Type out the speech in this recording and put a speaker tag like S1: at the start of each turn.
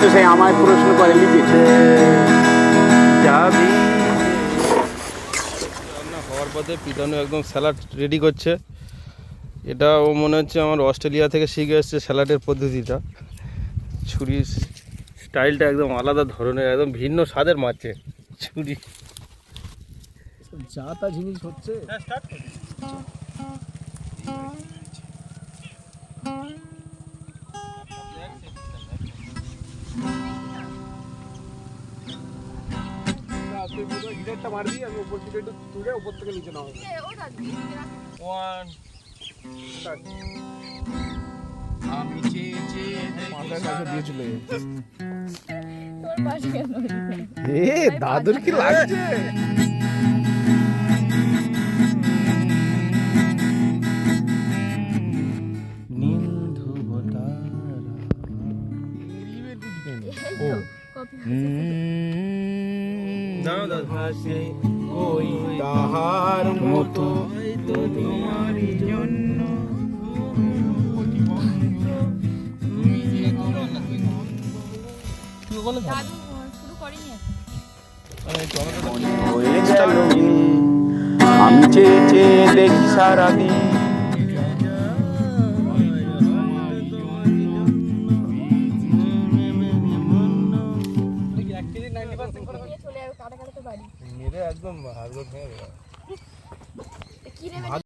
S1: কিন্তু সে আমায় প্রশ্ন করে লিপি যাবি। হওয়ার পথে পিতানু একদম স্যালাড রেডি করছে। এটা ও মনে হচ্ছে আমার অস্ট্রেলিয়া থেকে শিখে এসছে স্যালাডের পদ্ধতিটা। ছুরির স্টাইলটা একদম আলাদা ধরনের একদম ভিন্ন স্বাদের মারছে ছুরি।
S2: যা তা জিনিস হচ্ছে। হ্যাঁ, মারবি আমি উপর থেকে একটু তুলে উপর থেকে নিচে নামাবো।
S1: ওয়ান
S2: আমি চেয়ে চেয়ে মাথায় কাছে দিয়ে চলে
S3: তোর পাশে কেন
S2: এ দাদুর কি লাগছে?
S3: কপি
S2: ভাসে কই তাহার মতো। তো জন্য
S3: আমি চেয়ে চেয়ে দেখি
S4: সারাদিন। Thank you. পারি মেরে একদম হাড়গোড় ভেঙে দেবে